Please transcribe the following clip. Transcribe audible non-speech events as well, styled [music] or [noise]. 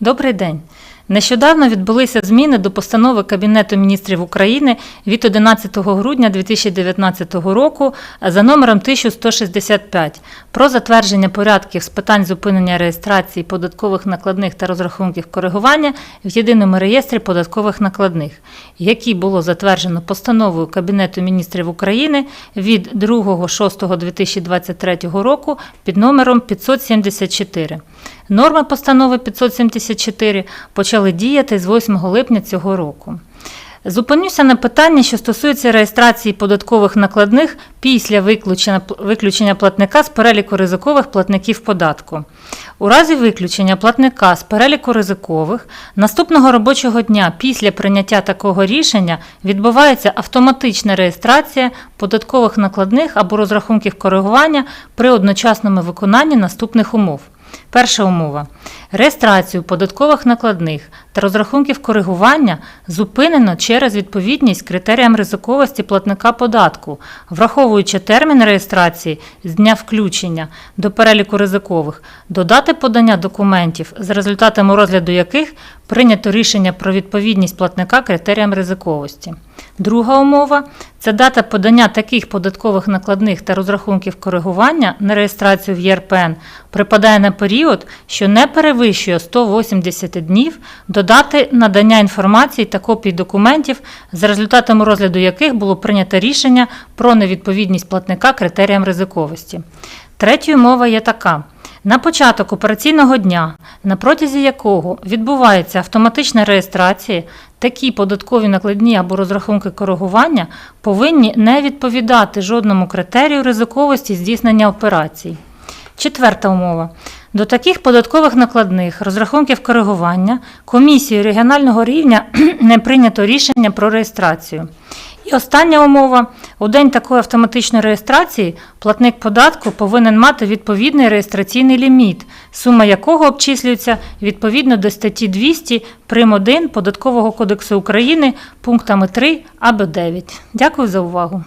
Добрий день. Нещодавно відбулися зміни до постанови Кабінету міністрів України від 11 грудня 2019 року за номером 1165 про затвердження порядків з питань зупинення реєстрації податкових накладних та розрахунків коригування в єдиному реєстрі податкових накладних, які було затверджено постановою Кабінету міністрів України від 2.6.2023 року під номером 574. Норми постанови 574 почали діяти з 8 липня цього року. Зупинюся на питанні, що стосується реєстрації податкових накладних після виключення, виключення платника з переліку ризикових платників податку. У разі виключення платника з переліку ризикових, наступного робочого дня після прийняття такого рішення відбувається автоматична реєстрація податкових накладних або розрахунків коригування при одночасному виконанні наступних умов. Перша умова. Реєстрацію податкових накладних та розрахунків коригування зупинено через відповідність критеріям ризиковості платника податку, враховуючи термін реєстрації з дня включення до переліку ризикових, до дати подання документів, з результатами розгляду яких прийнято рішення про відповідність платника критеріям ризиковості. Друга умова це дата подання таких податкових накладних та розрахунків коригування на реєстрацію в ЄРПН припадає на період, що не перевищує 180 днів до дати надання інформації та копій документів, за результатами розгляду яких було прийнято рішення про невідповідність платника критеріям ризиковості. Третьою мова є така. На початок операційного дня, на протязі якого відбувається автоматична реєстрація, такі податкові накладні або розрахунки коригування повинні не відповідати жодному критерію ризиковості здійснення операцій. Четверта умова. До таких податкових накладних розрахунків коригування комісією регіонального рівня [clears throat] не прийнято рішення про реєстрацію. І остання умова: у день такої автоматичної реєстрації платник податку повинен мати відповідний реєстраційний ліміт, сума якого обчислюється відповідно до статті 200 прим. 1 Податкового кодексу України пунктами 3 або 9. Дякую за увагу.